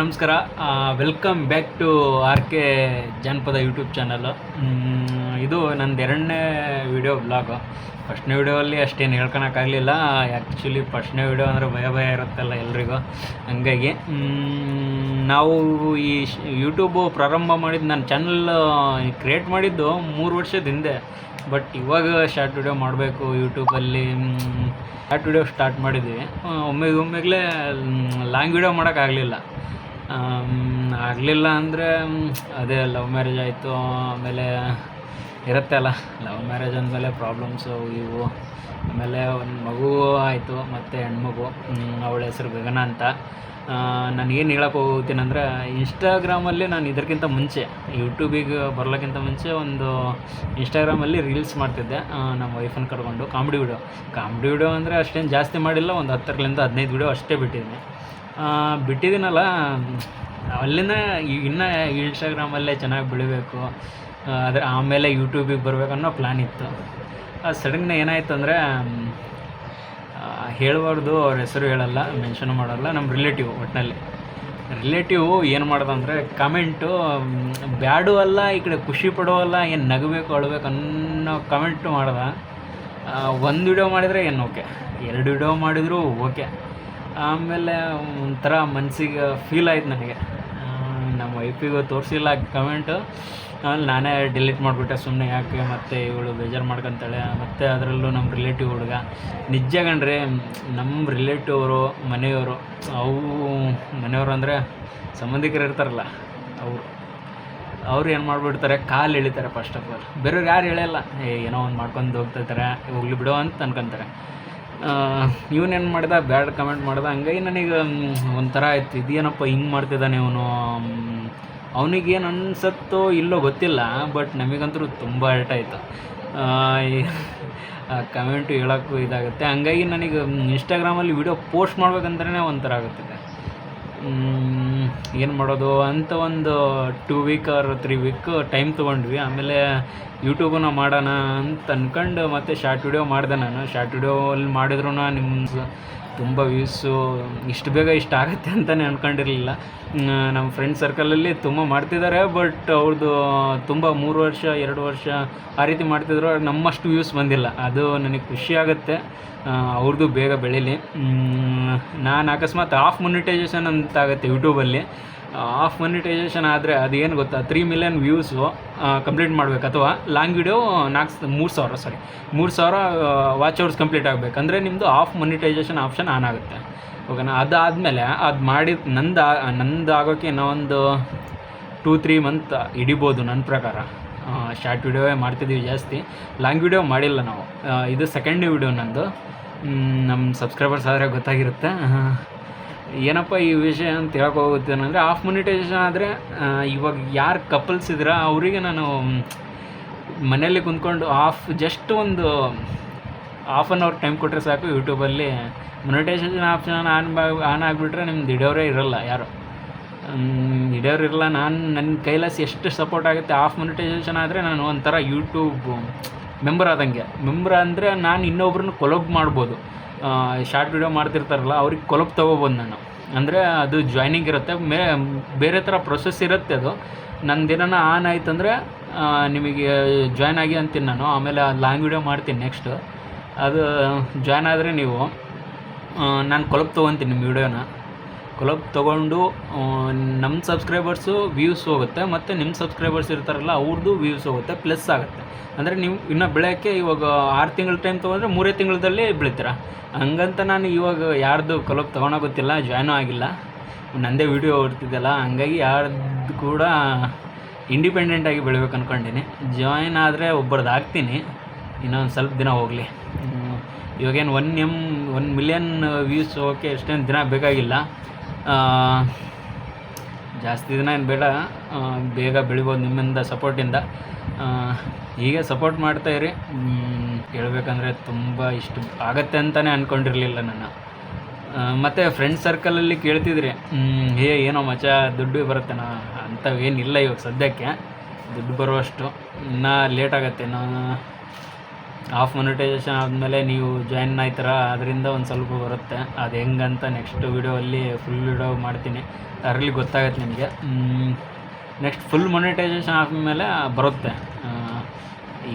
ನಮಸ್ಕಾರ. Welcome back to R K ಜಾನಪದ YouTube channel ಇದು ನಂದು ಎರಡನೇ ವಿಡಿಯೋ ಬ್ಲಾಗು ಫಸ್ಟ್ನೇ ವಿಡಿಯೋಲ್ಲಿ ಅಷ್ಟೇನು ಹೇಳ್ಕೊಳಕ್ಕಾಗಲಿಲ್ಲ ಆ್ಯಕ್ಚುಲಿ ಫಸ್ಟ್ನೇ ವಿಡಿಯೋ ಅಂದರೆ ಭಯ ಭಯ ಇರುತ್ತಲ್ಲ ಎಲ್ರಿಗೂ. ಹಂಗಾಗಿ ನಾವು ಈ ಯೂಟ್ಯೂಬು ಪ್ರಾರಂಭ ಮಾಡಿದ್ದು ನನ್ನ ಚಾನಲ್ ಕ್ರಿಯೇಟ್ ಮಾಡಿದ್ದು ಮೂರು ವರ್ಷದ ಹಿಂದೆ. ಬಟ್ ಇವಾಗ ಶಾರ್ಟ್ ವಿಡಿಯೋ ಮಾಡಬೇಕು ಯೂಟ್ಯೂಬಲ್ಲಿ ಶಾರ್ಟ್ ವಿಡಿಯೋ ಸ್ಟಾರ್ಟ್ ಮಾಡಿದ್ವಿ. ಒಮ್ಮೆಗೆ ಒಮ್ಮೆಗಲೇ ಲಾಂಗ್ ವಿಡಿಯೋ ಮಾಡೋಕ್ಕಾಗಲಿಲ್ಲ ಆಗಲಿಲ್ಲ ಅಂದರೆ ಅದೇ ಲವ್ ಮ್ಯಾರೇಜ್ ಆಯಿತು, ಆಮೇಲೆ ಇರುತ್ತೆ ಅಲ್ಲ. ಲವ್ ಮ್ಯಾರೇಜ್ ಅಂದಮೇಲೆ ಪ್ರಾಬ್ಲಮ್ಸು ಇವು. ಆಮೇಲೆ ಒಂದು ಮಗು ಆಯಿತು, ಮತ್ತು ಹೆಣ್ಮಗು ಅವಳ ಹೆಸರು ಗಗನ ಅಂತ. ನನಗೇನು ಹೇಳಕ್ಕೆ ಹೋಗ್ತೀನಂದ್ರೆ ಇನ್ಸ್ಟಾಗ್ರಾಮಲ್ಲಿ ನಾನು ಇದಕ್ಕಿಂತ ಮುಂಚೆ ಯೂಟ್ಯೂಬಿಗೆ ಬರ್ಲಿಕ್ಕಿಂತ ಮುಂಚೆ ಒಂದು ಇನ್ಸ್ಟಾಗ್ರಾಮಲ್ಲಿ ರೀಲ್ಸ್ ಮಾಡ್ತಿದ್ದೆ. ನಮ್ಮ ವೈಫನ್ನು ಕರ್ಕೊಂಡು. ಕಾಮಿಡಿ ವಿಡಿಯೋ ಕಾಮಿಡಿ ವಿಡಿಯೋ ಅಂದರೆ ಅಷ್ಟೇನು ಜಾಸ್ತಿ ಮಾಡಿಲ್ಲ, ಒಂದು ಹತ್ತರಿಂದ ಹದಿನೈದು ವಿಡಿಯೋ ಅಷ್ಟೇ ಬಿಟ್ಟಿದ್ದೀನಿ ಬಿಟ್ಟಿದ್ದೀನಲ್ಲ. ಅಲ್ಲಿಂದ ಇನ್ನೂ ಇನ್ಸ್ಟಾಗ್ರಾಮಲ್ಲೇ ಚೆನ್ನಾಗಿ ಬೆಳಿಬೇಕು. ಆದರೆ ಆಮೇಲೆ ಯೂಟ್ಯೂಬಿಗೆ ಬರಬೇಕು ಅನ್ನೋ ಪ್ಲ್ಯಾನ್ ಇತ್ತು. ಆ ಸಡನ್ನ ಏನಾಯ್ತು ಅಂದರೆ ಹೇಳಬಾರ್ದು, ಅವ್ರ ಹೆಸರು ಹೇಳಲ್ಲ ಮೆನ್ಷನ್ ಮಾಡಲ್ಲ ನಮ್ಮ ರಿಲೇಟಿವ್ ಒಟ್ಟಿನಲ್ಲಿ ರಿಲೇಟಿವ್ ಏನು ಮಾಡ್ದಂದರೆ ಕಮೆಂಟು ಬ್ಯಾಡು ಅಲ್ಲ, ಈ ಕಡೆ ಖುಷಿ ಪಡೋವಲ್ಲ ಏನು ನಗಬೇಕು, ಅಳಬೇಕು ಅನ್ನೋ ಕಮೆಂಟು ಮಾಡ್ದ. ಒಂದು ವಿಡಿಯೋ ಮಾಡಿದರೆ ಏನು ಓಕೆ ಎರಡು ವಿಡಿಯೋ ಮಾಡಿದರೂ ಓಕೆ ಆಮೇಲೆ ಒಂಥರ ಮನಸ್ಸಿಗೆ ಫೀಲ್ ಆಯ್ತು ನನಗೆ. ನಮ್ಮ ವೈಫಿಗೂ ತೋರಿಸಿಲ್ಲ ಕಮೆಂಟು ಆಮೇಲೆ ನಾನೇ ಡಿಲೀಟ್ ಮಾಡಿಬಿಟ್ಟೆ ಸುಮ್ಮನೆ ಯಾಕೆ ಮತ್ತೆ ಇವಳು ಬೇಜಾರು ಮಾಡ್ಕೊತಾಳೆ. ಮತ್ತು ಅದರಲ್ಲೂ ನಮ್ಮ ರಿಲೇಟಿವ್ ಹುಡುಗ. ನಿಜ ಕಣ್ರಿ ನಮ್ಮ ರಿಲೇಟಿವ್ ಅವರು, ಮನೆಯವರು, ಅವು ಮನೆಯವರು ಅಂದರೆ ಸಂಬಂಧಿಕರು ಇರ್ತಾರಲ್ಲ, ಅವರು. ಅವ್ರು ಏನು ಮಾಡಿಬಿಡ್ತಾರೆ, ಕಾಲು ಎಳಿತಾರೆ ಫಸ್ಟ್ ಆಫ್ ಆಲ್ ಬೇರೆಯವ್ರು ಯಾರು ಹೇಳಲ್ಲ ಏನೋ ಒಂದು ಮಾಡ್ಕೊಂಡು ಹೋಗ್ತಿರ್ತಾರೆ ಹೋಗ್ಲಿ ಬಿಡೋ ಅಂತ ಅನ್ಕೊಂತಾರೆ. ಇವನೇನು ಮಾಡಿದ? ಬ್ಯಾಡ್ ಕಮೆಂಟ್ ಮಾಡ್ದ. ಹಂಗಾಗಿ ನನಗೆ ಒಂಥರ ಆಯ್ತು. ಇದೇನಪ್ಪ ಹಿಂಗೆ ಮಾಡ್ತಿದ್ದಾನೆ ಇವನು ಅವನಿಗೇನು ಅನ್ಸತ್ತೋ ಇಲ್ಲೋ ಗೊತ್ತಿಲ್ಲ, ಬಟ್ ನಮಗಂತೂ ತುಂಬ ಹರ್ಟ್ ಆಯಿತು. ಕಮೆಂಟು ಹೇಳೋಕ್ಕೂ ಇದಾಗುತ್ತೆ. ಹಂಗಾಗಿ ನನಗೆ ಇನ್ಸ್ಟಾಗ್ರಾಮಲ್ಲಿ ವಿಡಿಯೋ ಪೋಸ್ಟ್ ಮಾಡ್ಬೇಕಂತಲೇ ಒಂಥರ ಆಗುತ್ತಿದೆ. ಏನು ಮಾಡೋದು ಅಂತ ಒಂದು two week or three week time ತೊಗೊಂಡ್ವಿ. ಆಮೇಲೆ ಯೂಟ್ಯೂಬನ್ನು ಮಾಡೋಣ ಅಂತ ಅಂದ್ಕೊಂಡು ಮತ್ತೆ ಶಾರ್ಟ್ ವಿಡಿಯೋ ಮಾಡಿದೆ ನಾನು. ಶಾರ್ಟ್ ವಿಡಿಯೋಲ್ಲಿ ಮಾಡಿದ್ರು ನಿಮ್ಮ ತುಂಬ ವ್ಯೂಸು ಇಷ್ಟು ಬೇಗ ಇಷ್ಟು ಆಗುತ್ತೆ ಅಂತಲೇ ಅಂದ್ಕೊಂಡಿರಲಿಲ್ಲ ನಮ್ಮ ಫ್ರೆಂಡ್ ಸರ್ಕಲಲ್ಲಿ ತುಂಬ ಮಾಡ್ತಿದ್ದಾರೆ ಬಟ್ ಅವ್ರದ್ದು ತುಂಬ ಮೂರು ವರ್ಷ, ಎರಡು ವರ್ಷ ಆ ರೀತಿ ಮಾಡ್ತಿದ್ರು ನಮ್ಮಷ್ಟು ವ್ಯೂಸ್ ಬಂದಿಲ್ಲ. ಅದು ನನಗೆ ಖುಷಿ ಆಗುತ್ತೆ. ಅವ್ರದ್ದು ಬೇಗ ಬೆಳೀಲಿ. ನಾನು ಅಕಸ್ಮಾತ್ ಆಫ್ ಮೊನಿಟೈಸೇಷನ್ ಅಂತ ಆಗುತ್ತೆ ಯೂಟ್ಯೂಬಲ್ಲಿ. ಆಫ್ ಮೊನಿಟೈಸೇಷನ್ ಆದರೆ ಅದೇನು ಗೊತ್ತಾ ತ್ರೀ ಮಿಲಿಯನ್ ವ್ಯೂಸು ಕಂಪ್ಲೀಟ್ ಮಾಡಬೇಕು. ಅಥವಾ ಲಾಂಗ್ ವಿಡಿಯೋ ನಾಲ್ಕು ಮೂರು ಸಾವಿರ ಸಾರಿ ಮೂರು ಸಾವಿರ ವಾಚ್ ಅವರ್ಸ್ ಕಂಪ್ಲೀಟ್ ಆಗಬೇಕು. ಅಂದರೆ ನಿಮ್ಮದು ಆಫ್ ಮೊನಿಟೈಸೇಷನ್ ಆಪ್ಷನ್ ಆನ್ ಆಗುತ್ತೆ. ಓಕೆನಾ? ಅದಾದಮೇಲೆ ಅದು ಮಾಡಿದ ನಂದು ನಂದು ಆಗೋಕ್ಕೆ ಇನ್ನೊಂದು ಟೂ ತ್ರೀ ಮಂತ್ ಹಿಡಿಬೋದು ನನ್ನ ಪ್ರಕಾರ. ಶಾರ್ಟ್ ವಿಡಿಯೋವೇ ಮಾಡ್ತಿದ್ದೀವಿ ಜಾಸ್ತಿ. ಲಾಂಗ್ ವಿಡಿಯೋ ಮಾಡಿಲ್ಲ ನಾವು. ಇದು ಸೆಕೆಂಡ್ ವಿಡಿಯೋ ನಂದು. ನಮ್ಮ ಸಬ್ಸ್ಕ್ರೈಬರ್ಸ್ ಆದರೆ ಗೊತ್ತಾಗಿರುತ್ತೆ. ಏನಪ್ಪ ಈ ವಿಷಯ ಅಂತ ಹೇಳಕ್ಕೆ ಆಫ್ ಮೊನಿಟೈಸೇಷನ್ ಆದರೆ ಇವಾಗ ಯಾರು ಕಪಲ್ಸ್ ಇದ್ದೀರಾ ಅವರಿಗೆ ನಾನು ಮನೆಯಲ್ಲಿ ಕುಂತ್ಕೊಂಡು ಆಫ್ ಜಸ್ಟ್ ಒಂದು ಆಫ್ ಆನ್ ಅವರ್ ಟೈಮ್ ಕೊಟ್ಟರೆ ಸಾಕು ಯೂಟ್ಯೂಬಲ್ಲಿ ಮೊನಿಟೈಸೇಷನ್ ಆಪ್ಷನ್ ಆನ್ ಆನ್ ಆಗಿಬಿಟ್ರೆ ನಿಮ್ದು ಹಿಡಿಯೋರೇ ಇರೋಲ್ಲ ಯಾರು. ಹಿಡಿಯೋರು ಇರಲ್ಲ. ನಾನು ನನ್ನ ಕೈಲಾಸಿ ಎಷ್ಟು ಸಪೋರ್ಟ್ ಆಗುತ್ತೆ ಆಫ್ ಮೊನಿಟೈಸೇಷನ್ ಆದರೆ ನಾನು ಒಂಥರ ಯೂಟ್ಯೂಬ್ ಮೆಂಬರ್ ಆದಂಗೆ. ಮೆಂಬರ್ ಅಂದರೆ ನಾನು ಇನ್ನೊಬ್ರನ್ನ ಕೊಲಬ್ ಮಾಡ್ಬೋದು. ಶಾರ್ಟ್ ವಿಡಿಯೋ ಮಾಡ್ತಿರ್ತಾರಲ್ಲ, ಅವ್ರಿಗೆ ಕೊಲಪ್ ತೊಗೋಬೋದು ನಾನು. ಅಂದರೆ ಅದು ಜಾಯ್ನಿಂಗ್ ಇರುತ್ತೆ. ಮೇ, ಬೇರೆ ಥರ ಪ್ರೊಸೆಸ್ ಇರುತ್ತೆ ಅದು. ನಂದೇನ ಆನ್ ಆಯ್ತು ಅಂದರೆ ನಿಮಗೆ ಜಾಯ್ನ್ ಆಗಿ ಅಂತೀನಿ ನಾನು. ಆಮೇಲೆ ಲಾಂಗ್ ವಿಡಿಯೋ ಮಾಡ್ತೀನಿ ನೆಕ್ಸ್ಟ್ ಅದು ಜಾಯ್ನ್ ಆದರೆ ನೀವು ನಾನು ಕೊಲಪ್ ತೊಗೊತೀನಿ ನಿಮ್ಮ ವಿಡಿಯೋನ ಕೊಲಬ್ ತೊಗೊಂಡು ನಮ್ಮ ಸಬ್ಸ್ಕ್ರೈಬರ್ಸು ವ್ಯೂಸ್ ಹೋಗುತ್ತೆ, ಮತ್ತು ನಿಮ್ಮ ಸಬ್ಸ್ಕ್ರೈಬರ್ಸ್ ಇರ್ತಾರಲ್ಲ ಅವ್ರದ್ದು ವ್ಯೂಸ್ ಹೋಗುತ್ತೆ ಪ್ಲಸ್ ಆಗುತ್ತೆ. ಅಂದರೆ ನೀವು ಇನ್ನು ಬೆಳೆಯೋಕ್ಕೆ ಇವಾಗ ಆರು ತಿಂಗಳ ಟೈಮ್ ತೊಗೊಂಡ್ರೆ ಮೂರೇ ತಿಂಗಳದಲ್ಲಿ ಬೆಳಿತೀರ. ಹಂಗಂತ ನಾನು ಇವಾಗ ಯಾರ್ದು ಕೊಲಬ್ ತೊಗೊಳೋ ಗೊತ್ತಿಲ್ಲ ಜಾಯ್ನು ಆಗಿಲ್ಲ. ನಂದೇ ವಿಡಿಯೋ ಓಡ್ತಿದ್ದಲ್ಲ ಹಂಗಾಗಿ ಯಾರ್ದು ಕೂಡ ಇಂಡಿಪೆಂಡೆಂಟಾಗಿ ಬೆಳಿಬೇಕು ಅಂದ್ಕೊಂಡಿನಿ ಜಾಯ್ನ್ ಆದರೆ ಒಬ್ಬರದ್ದು ಹಾಕ್ತೀನಿ ಇನ್ನೊಂದು ಸ್ವಲ್ಪ ದಿನ ಹೋಗಲಿ. ಇವಾಗೇನು one M one million views ಹೋಗೋಕ್ಕೆ ಎಷ್ಟೇನು ದಿನ ಬೇಕಾಗಿಲ್ಲ. ಜಾಸ್ತಿ ದಿನ ಏನು ಬೇಡ. ಬೇಗ ಬೆಳಿಬೋದು ನಿಮ್ಮಿಂದ ಸಪೋರ್ಟಿಂದ ಹೀಗೆ ಸಪೋರ್ಟ್ ಮಾಡ್ತಾಯಿರಿ ಹೇಳ್ಬೇಕಂದ್ರೆ ತುಂಬ ಇಷ್ಟು ಆಗತ್ತೆ ಅಂತಲೇ ಅಂದ್ಕೊಂಡಿರಲಿಲ್ಲ ನಾನು ಮತ್ತು ಫ್ರೆಂಡ್ ಸರ್ಕಲಲ್ಲಿ ಕೇಳ್ತಿದ್ರಿ. ಹೇ, ಏನೋ ಮಚ ದುಡ್ಡು ಬರುತ್ತೇನೋ? ಅಂಥವೇನಿಲ್ಲ ಇವಾಗ ಸದ್ಯಕ್ಕೆ. ದುಡ್ಡು ಬರುವಷ್ಟು. ಇನ್ನೂ ಲೇಟ್ ಆಗತ್ತೆ. ನಾ ಆಫ್ ಮೊನಿಟೈಸೇಷನ್ ಆದಮೇಲೆ ನೀವು ಜಾಯಿನ್ ಆಯ್ತಾರ, ಅದರಿಂದ ಒಂದು ಸ್ವಲ್ಪ ಬರುತ್ತೆ. ಅದು ಹೆಂಗಂತ ನೆಕ್ಸ್ಟ್ ವೀಡಿಯೋಲ್ಲಿ ಫುಲ್ ವಿಡಿಯೋ ಮಾಡ್ತೀನಿ. ಅದರಲ್ಲಿ ಗೊತ್ತಾಗತ್ತೆ ನಿಮಗೆ. ನೆಕ್ಸ್ಟ್ ಫುಲ್ ಮೊನಿಟೈಸೇಷನ್ ಆದಮೇಲೆ ಬರುತ್ತೆ.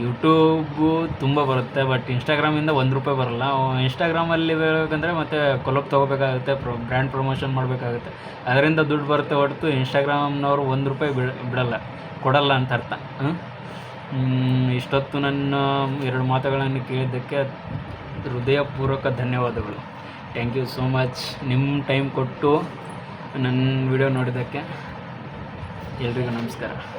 ಯೂಟ್ಯೂಬು ತುಂಬ ಬರುತ್ತೆ ಬಟ್ ಇನ್ಸ್ಟಾಗ್ರಾಮಿಂದ ಒಂದು ರೂಪಾಯಿ ಬರಲ್ಲ. ಇನ್ಸ್ಟಾಗ್ರಾಮಲ್ಲಿ ಬೇಕಂದರೆ ಮತ್ತೆ ಕೊಲಪ್ ತೊಗೋಬೇಕಾಗುತ್ತೆ ಪ್ರೊ ಬ್ರ್ಯಾಂಡ್ ಪ್ರಮೋಷನ್ ಮಾಡಬೇಕಾಗುತ್ತೆ. ಅದರಿಂದ ದುಡ್ಡು ಬರುತ್ತೆ ಹೊರತು ಇನ್ಸ್ಟಾಗ್ರಾಮ್ನವರು ಒಂದು ರೂಪಾಯಿ ಬಿಡ, ಬಿಡಲ್ಲ. ಕೊಡಲ್ಲ ಅಂತ ಅರ್ಥ. ಇಷ್ಟೊತ್ತು ನನ್ನ ಎರಡು ಮಾತುಗಳನ್ನು ಕೇಳಿದ್ದಕ್ಕೆ ಹೃದಯಪೂರ್ವಕ ಧನ್ಯವಾದಗಳು. ಥ್ಯಾಂಕ್ ಯು ಸೋ ಮಚ್ ನಿಮ್ಮ ಟೈಮ್ ಕೊಟ್ಟು ನನ್ನ ವಿಡಿಯೋ ನೋಡಿದ್ದಕ್ಕೆ ಎಲ್ರಿಗೂ ನಮಸ್ಕಾರ.